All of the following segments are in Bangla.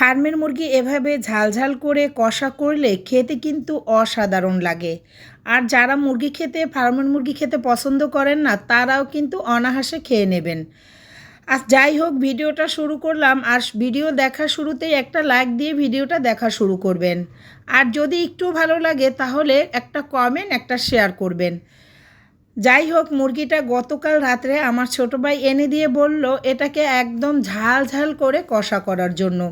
ফার্মের মুরগি এভাবে ঝালঝাল করে কষা করলে খেতে কিন্তু অসাধারণ লাগে। আর যারা মুরগি খেতে, ফার্মের মুরগি খেতে পছন্দ করেন না, তারাও কিন্তু অনাহাসে খেয়ে নেবেন। আর যাই হোক, ভিডিওটা শুরু করলাম। আর ভিডিও দেখা শুরুতেই একটা লাইক দিয়ে ভিডিওটা দেখা শুরু করবেন। আর যদি একটু ভালো লাগে, তাহলে একটা কমেন্ট একটা শেয়ার করবেন। যাই হোক, মুরগিটা গতকাল রাত্রে আমার ছোটো ভাই এনে দিয়ে বলল, এটাকে একদম ঝাল ঝাল করে কষা করার জন্য।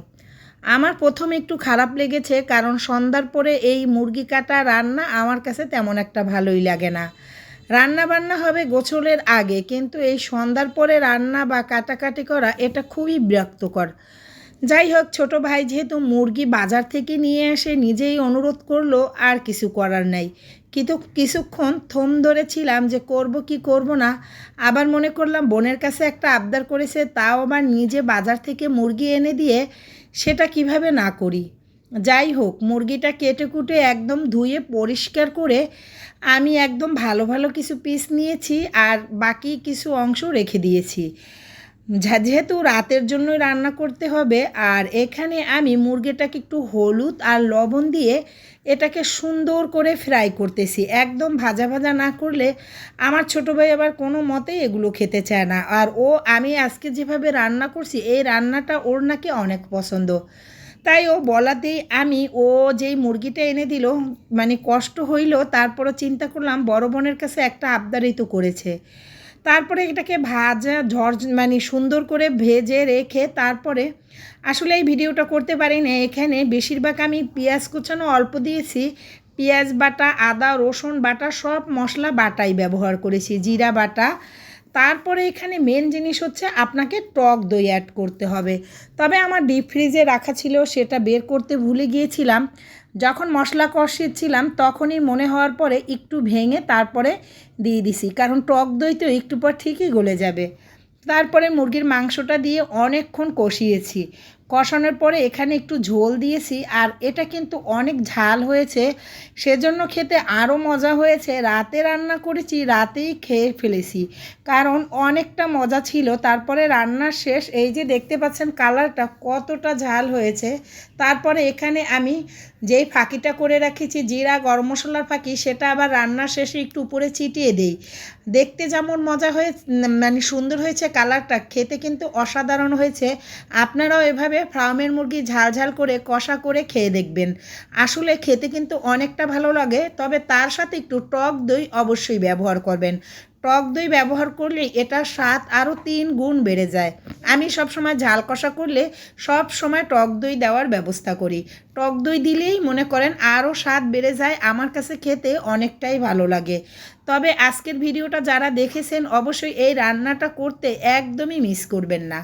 আমার প্রথম একটু খারাপ লেগেছে, কারণ সন্ধ্যার পরে এই মুরগি কাটা রান্না আমার কাছে তেমন একটা ভালোই লাগে না। রান্না বান্না হবে গোছলের আগে, কিন্তু এই সন্ধ্যার পরে রান্না বা কাটাকাটি করা এটা খুবই বিরক্তকর। যাই হোক, ছোট ভাই যেহেতু মুরগি বাজার থেকে নিয়ে এসে নিজেই অনুরোধ করল, আর কিছু করার নেই। কিন্তু কিছুক্ষণ থম ধরেছিলাম যে করব কি করব না, আবার মনে করলাম বোনের কাছে একটা আবদার করেছে, তাও আবার নিজে বাজার থেকে মুরগি এনে দিয়ে সেটা কীভাবে না করি? যাই হোক, মুরগিটা কেটে কুটে একদম ধুয়ে পরিষ্কার করে আমি একদম ভালো ভালো কিছু পিস নিয়েছি আর বাকি কিছু অংশ রেখে দিয়েছি। যেহেতু রাতের জন্যই রান্না করতে হবে, আর এখানে আমি মুরগিটাকে একটু হলুদ আর লবণ দিয়ে এটাকে সুন্দর করে ফ্রাই করতেছি। একদম ভাজা ভাজা না করলে আমার ছোটো ভাই আবার কোনো মতেই এগুলো খেতে চায় না। আর ও, আমি আজকে যেভাবে রান্না করছি, এই রান্নাটা ওর নাকি অনেক পছন্দ। তাই ও বলাতেই আমি, ও যেই মুরগিটা এনে দিল মানে কষ্ট হইল, তারপরও চিন্তা করলাম বড় বোনের কাছে একটা আবদারই তো করেছে। তারপরে এটাকে ভাজা ঝর মানে সুন্দর করে ভেজে রেখে তারপরে আসলে এই ভিডিওটা করতে পারি না এখানে বেশিরভাগ আমি পেঁয়াজ কুচানো অল্প দিয়েছি। পেঁয়াজ বাটা, আদা, রসুন বাটা সব মশলা বাটাই ব্যবহার করেছি। জিরা বাটা তারপরে এখানে মেন জিনিস হচ্ছে আপনাকে টক দই অ্যাড করতে হবে। তবে আমার ডিপ ফ্রিজে রাখা ছিল, সেটা বের করতে ভুলে গিয়েছিলাম। যখন মশলা কষিয়েছিলাম তখনই মনে হওয়ার পরে একটু ভেঙে তারপরে দিয়ে দিছি, কারণ টক দই তো একটু পর ঠিকই গলে যাবে। তারপরে মুরগির মাংসটা দিয়ে অনেকক্ষণ কষিয়েছি। কষানোর পরে এখানে একটু ঝোল দিয়েছি আর এটা কিন্তু অনেক ঝাল হয়েছে। সেজন্য খেতে আরও মজা হয়েছে। রাতে রান্না করেছি, রাতেই খেয়ে ফেলেছি। কারণ অনেকটা মজা ছিল। তারপরে রান্নার শেষ, এই যে দেখতে পাচ্ছেন কালারটা কতটা ঝাল হয়েছে। তারপরে এখানে আমি যেই ফাঁকিটা করে রাখেছি, জিরা, গরম মশলার ফাঁকি, সেটা আবার রান্নার শেষে একটু উপরে ছিটিয়ে দেই। দেখতে যেমন মজা হয়ে মানে সুন্দর হয়েছে কালারটা, খেতে কিন্তু অসাধারণ হয়েছে। আপনারাও এভাবে ফার্মের মুরগি ঝাল ঝাল করে কষা করে খেয়ে দেখবেন। আসলে খেতে কিন্তু অনেকটা ভালো লাগে, তবে তার সাথে একটু টক দই অবশ্যই ব্যবহার করবেন। টক দই ব্যবহার করলে এটা স্বাদ আরও তিন গুণ বেড়ে যায়। আমি সবসময় ঝাল কষা করলে সব সময় টক দই দেওয়ার ব্যবস্থা করি। টক দই দিলেই মনে করেন আরও স্বাদ বেড়ে যায়, আমার কাছে খেতে অনেকটাই ভালো লাগে। তবে আজকের ভিডিওটা যারা দেখেছেন, অবশ্যই এই রান্নাটা করতে একদমই মিস করবেন না।